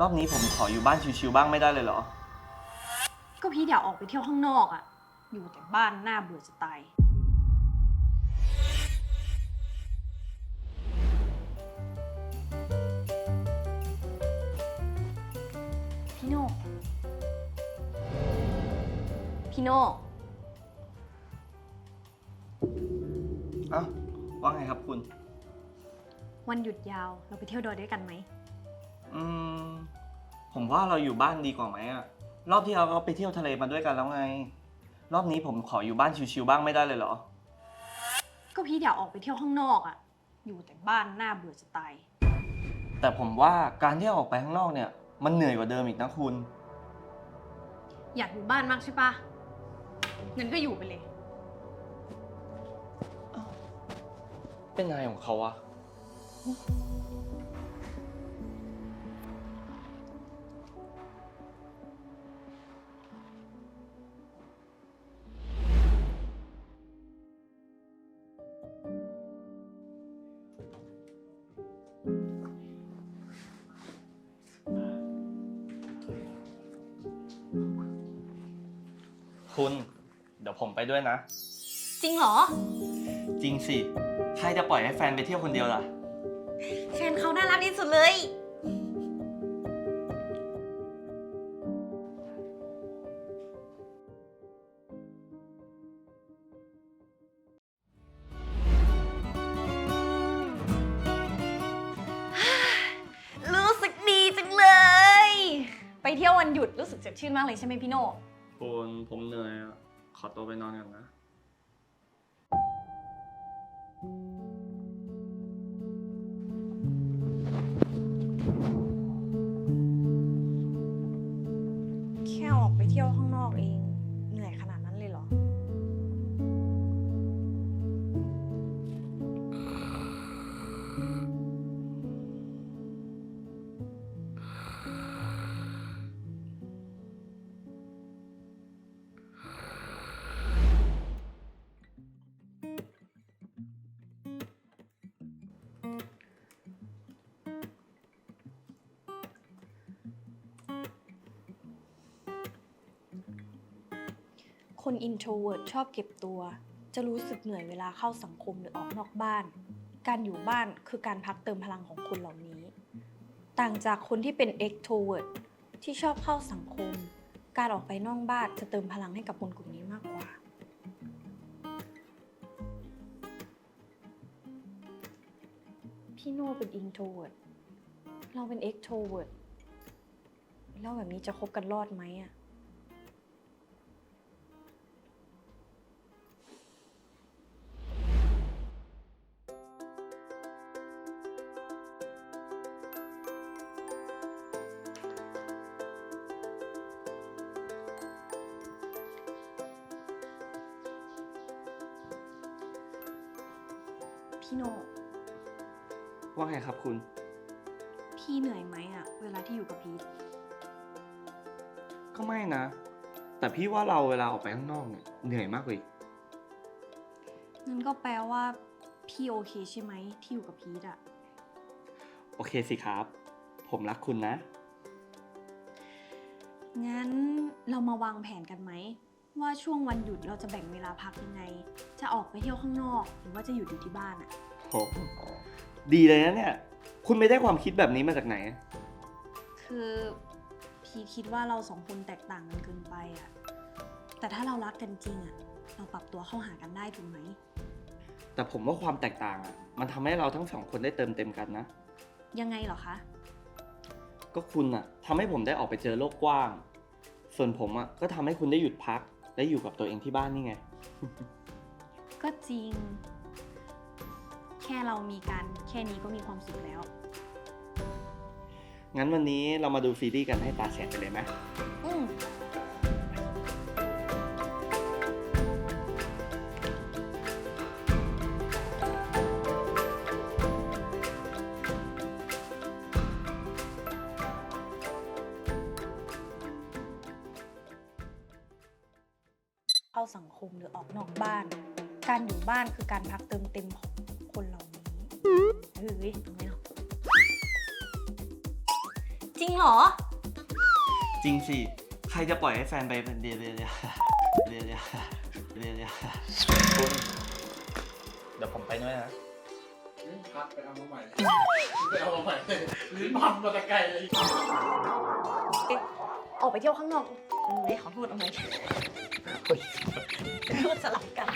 รอบนี้ผมขออยู่บ้านชิวๆบ้างไม่ได้เลยเหรอ ก็พี่อยากออกไปเที่ยวข้างนอกอะอยู่แต่บ้านน่าเบื่อจะตาย พี่โน่ พี่โน่ เอ้าว่าไงครับคุณ วันหยุดยาวเราไปเที่ยวดอยด้วยกันไหม อืมผมว่าเราอยู่บ้านดีกว่าไหมอะรอบที่เราก็ไปเที่ยวทะเลมาด้วยกันแล้วไง รอบนี้ผมขออยู่บ้านชิวๆบ้างไม่ได้เลยเหรอ ก็พี่อยากออกไปเที่ยวข้างนอกอะอยู่แต่บ้านน่าเบื่อจะตาย แต่ผมว่าการที่ออกไปข้างนอกเนี่ย มันเหนื่อยกว่าเดิมอีกนะคุณ อยากอยู่บ้านมากใช่ปะงั้นก็อยู่ไปเลย เป็นนายของเขาอะ คุณ เดี๋ยวผมไปด้วยนะ จริงเหรอ จริงสิ ใครจะปล่อยให้แฟนไปเที่ยวคนเดียวล่ะ แฟนเขาน่ารักที่สุดเลย รู้สึกดีจังเลย ไปเที่ยววันหยุดรู้สึกสดชื่นมากเลยใช่ไหมพี่โน่ คุณผมเหนื่อยอะขอตัวไปนอนก่อนนะ แค่ออกไปเที่ยวข้างนอกเอง คน introvert ชอบเก็บตัว จะรู้สึกเหนื่อยเวลาเข้าสังคมหรือออกนอกบ้าน การอยู่บ้านคือการพักเติมพลังของคนเหล่านี้ ต่างจากคนที่เป็น extrovert ที่ชอบเข้าสังคม การออกไปนอกบ้านจะเติมพลังให้กับคนกลุ่มนี้มากกว่าพี่โน่เป็น introvert เราเป็น extrovert แล้วแบบนี้จะคบกันรอดไหมอะ พี่โน ว่าไงครับคุณ พี่เหนื่อยไหมอะเวลาที่อยู่กับพีทก็ไม่นะ แต่พี่ว่าเราเวลาออกไปข้างนอกเนี่ยเหนื่อยมากเลยนั่นก็แปลว่าพี่โอเคใช่ไหมที่อยู่กับพีทอะโอเคสิครับ ผมรักคุณนะ งั้นเรามาวางแผนกันไหม ว่าช่วงวันหยุดเราจะแบ่งเวลาพักยังไง จะออกไปเที่ยวข้างนอก หรือว่าจะหยุดอยู่ที่บ้านอะโหดีเลยนะเนี่ย คุณไม่ได้ความคิดแบบนี้มาจากไหน คือพีทคิดว่าเราสองคนแตกต่างกันเกินไปอะแต่ถ้าเรารักกันจริงอะเราปรับตัวเข้าหากันได้ถูกไหม แต่ผมว่าความแตกต่างอะ มันทำให้เราทั้งสองคนได้เติมเต็มกันนะ ยังไงเหรอคะ ก็คุณอะทำให้ผมได้ออกไปเจอโลกกว้าง ส่วนผมอะก็ทำให้คุณได้หยุดพัก และอยู่กับตัวเองที่บ้านนี่ไง ก็จริง แค่เรามีกัน แค่นี้ก็มีความสุขแล้ว งั้นวันนี้เรามาดูซีรีส์กันให้ตาแฉะไปเลยไหมอืม สังคมหรือออกนอกบ้าน การอยู่บ้านคือการพักเติมเต็มของคนเหล่านี้เฮ้ยตรงนี้เนาะจริงเหรอ จริงสิ ใครจะปล่อยให้แฟนไปเป็นเดียเรียเรียเรียเรียเรียเรียคุณเดี๋ยวผมไปด้วยนะพักไปเอามาใหม่ไปเอามาใหม่ลิ้นพันมาแต่ไกลเลย ออกไปเที่ยวข้างนอกเอ้ยขอโทษเอาไหมจะพูดสลับกัน